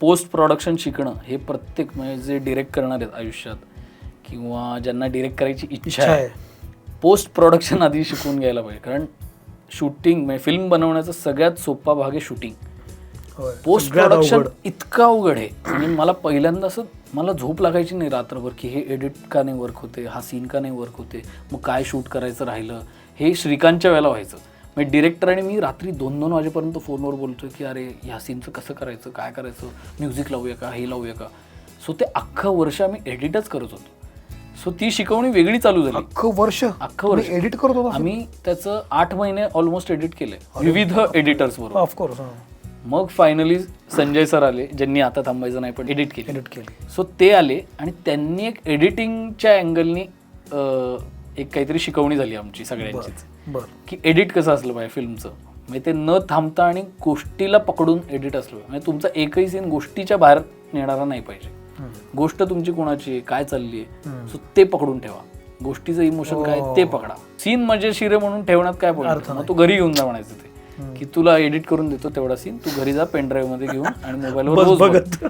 Post production शिकणं हे प्रत्येक म्हणजे जे डिरेक्ट करणार आहेत आयुष्यात किंवा ज्यांना डिरेक्ट करायची इच्छा आहे पोस्ट प्रोडक्शन आधी शिकून घ्यायला पाहिजे. कारण शूटिंग म्हणजे फिल्म बनवण्याचा सगळ्यात सोपा भाग आहे शूटिंग. Post production. इतकं अवघड आहे. आणि मला पहिल्यांदा असं मला झोप लागायची नाही रात्रभर की हे एडिट का नाही वर्क होते हा सीन का नाही वर्क होते मग काय शूट करायचं राहिलं हे श्रीकांतच्या वेळेला व्हायचं. म्हणजे डिरेक्टर आणि मी रात्री दोन दोन वाजेपर्यंत फोनवर बोलतोय की अरे ह्या सीनचं कसं करायचं? काय करायचं? म्युझिक लावूया का? हे लावूया का? सो ते अख्खं वर्ष आम्ही एडिटच करत होतो. सो ती शिकवणी वेगळी चालू झाली. अख्खं वर्ष? अख्खं वर्ष. एडिट करत होता? आम्ही त्याचं आठ महिने ऑलमोस्ट एडिट केलंय विविध एडिटर्स बरोबर ऑफकोर्स मग फायनली संजय सर आले ज्यांनी आता थांबायचं नाही पण एडिट केले. एडिट केली. सो ते आले आणि त्यांनी एक एडिटिंगच्या अँगलनी एक काहीतरी शिकवणी झाली आमची सगळ्यांचीच. बर की एडिट कसं असलं पाहिजे फिल्मचं म्हणजे ते न थांबता आणि गोष्टीला पकडून एडिट असलं पाहिजे. म्हणजे तुमचा एकही सीन गोष्टीच्या बाहेर नेणारा नाही पाहिजे. गोष्ट तुमची कोणाची आहे काय चालली आहे सो ते पकडून ठेवा. गोष्टीचं इमोशन काय ते पकडा. सीन म्हणजे शिरे म्हणून ठेवण्यात काय मग तू घरी घेऊन जा म्हणायचं ते. की तुला एडिट करून देतो तेवढा सीन तू घरी जा पेनड्राईव्हमध्ये घेऊन आणि मोबाईलवर बघत. बघ.